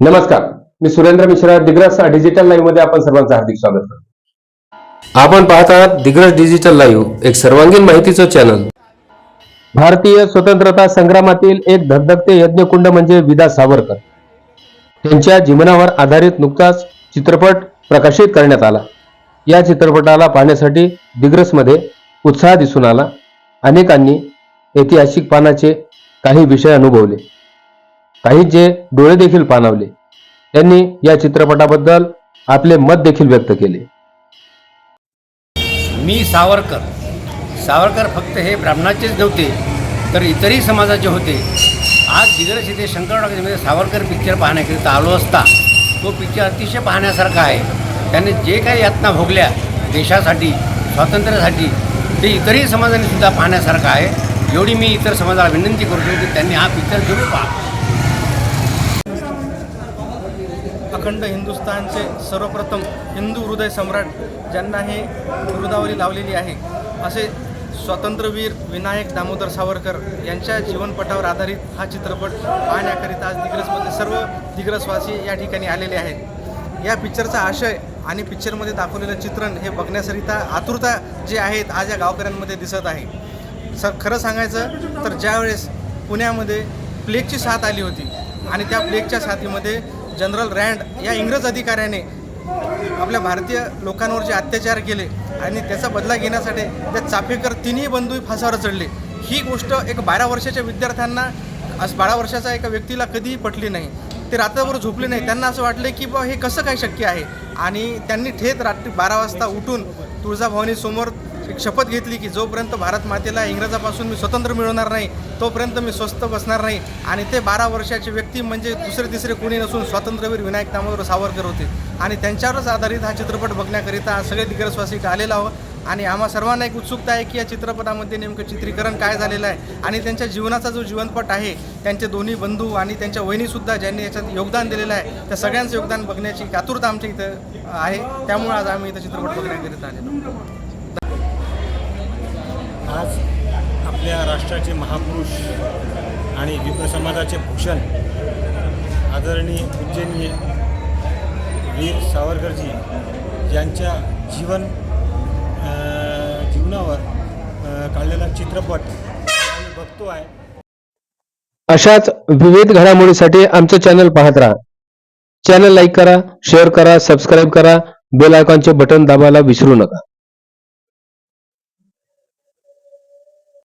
नमस्कार. मी सुरेंद्र मिश्रा दिग्रस डिजिटल लाईव्हमध्ये आपण सर्वांचं हार्दिक स्वागत करतो. आपण पाहत आहात दिग्रस डिजिटल लाईव्ह एक सर्वांगीण माहितीचं चॅनल भारतीय स्वतंत्रता संग्रामातील एक धगधगते यज्ञकुंड म्हणजे विदा सावरकर. त्यांच्या जीवनावर आधारित नुकताच चित्रपट प्रकाशित करण्यात आला. या चित्रपटाला पाहण्यासाठी दिग्रसमध्ये उत्साह दिसून आला. अनेकांनी ऐतिहासिक पानाचे काही विषय अनुभवले. काही जे डोळे देखील पाणावले. त्यांनी या चित्रपटाबद्दल आपले मत देखील व्यक्त केले. मी सावरकर. सावरकर फक्त हे ब्राह्मणाचेच नव्हते तर इतरही समाजाचे होते. आज दिग्रस येथे शंकर सावरकर पिक्चर पाहण्याकरिता आलो असता तो पिक्चर अतिशय पाहण्यासारखा आहे. त्याने जे काही यातना भोगल्या देशासाठी स्वातंत्र्यासाठी ते इतरही समाजाने सुद्धा पाहण्यासारखं आहे. एवढी मी इतर समाजाला विनंती करतो की त्यांनी हा पिक्चर जरूर पाहा. अखंड हिंदुस्थानचे सर्वप्रथम हिंदू हृदय सम्राट ज्यांना हे हृदावली लावलेली आहे असे स्वातंत्र्यवीर विनायक दामोदर सावरकर यांच्या जीवनपटावर आधारित हा चित्रपट पाहण्याकरिता आज दिग्रसमध्ये सर्व दिग्रसवासी या ठिकाणी आलेले आहेत. या पिक्चरचा आशय आणि पिक्चरमध्ये दाखवलेलं चित्रण हे बघण्याकरिता आतुरता जे आहेत आज या गावकऱ्यांमध्ये दिसत आहे. सर खरं सांगायचं तर ज्यावेळेस पुण्यामध्ये प्लेगची साथ आली होती आणि त्या प्लेगच्या साथीमध्ये जनरल रँड या इंग्रज अधिकाऱ्याने आपल्या भारतीय लोकांवर जे अत्याचार केले आणि त्याचा बदला घेण्यासाठी त्या चाफेकर तिन्ही बंधू फासावर चढले. ही गोष्ट एक बारा वर्षाच्या विद्यार्थ्यांना आज बारा वर्षाचा एका व्यक्तीला कधीही पटली नाही. ते रात्रभर झोपले नाही. त्यांना असं वाटलं की बा हे कसं काय शक्य आहे? आणि त्यांनी थेट रात्री बारा वाजता उठून तुळजाभवानीसमोर शपथ घेतली की जोपर्यंत भारत मातेला इंग्रजापासून मी स्वतंत्र मिळवणार नाही तोपर्यंत मी स्वस्त बसणार नाही. आणि ते बारा वर्षाचे व्यक्ती म्हणजे दुसरे तिसरे कोणी नसून स्वातंत्र्यवीर विनायक दामोदर सावरकर होते. आणि त्यांच्यावरच आधारित हा चित्रपट बघण्याकरिता सगळे दिग्रजवासिक आलेला आहोत. आणि आम्हा सर्वांना एक उत्सुकता आहे की या चित्रपटामध्ये नेमकं चित्रीकरण काय झालेलं आहे आणि त्यांच्या जीवनाचा जो जीवनपट आहे त्यांचे दोन्ही बंधू आणि त्यांच्या वहिनीसुद्धा ज्यांनी याच्यात योगदान दिलेलं आहे त्या सगळ्यांचं योगदान बघण्याची एक आतुरता आमच्या इथं आहे. त्यामुळे आज आम्ही इथं चित्रपट बघण्याकरिता आलेलो आहोत. आज आपल्या राष्ट्राचे महापुरुष आणि विप्र समाजाचे भूषण आदरणीय पूजनीय वीर सावरकरजी यांच्या जीवन जीवनावर काढलेला चित्रपट बघतो आहे. अशाच विविध घडामोडीसाठी आमचं चॅनल पाहत राहा. चॅनल लाईक करा शेअर करा सबस्क्राईब करा बेल आयकॉनचे बटन दाबायला विसरू नका.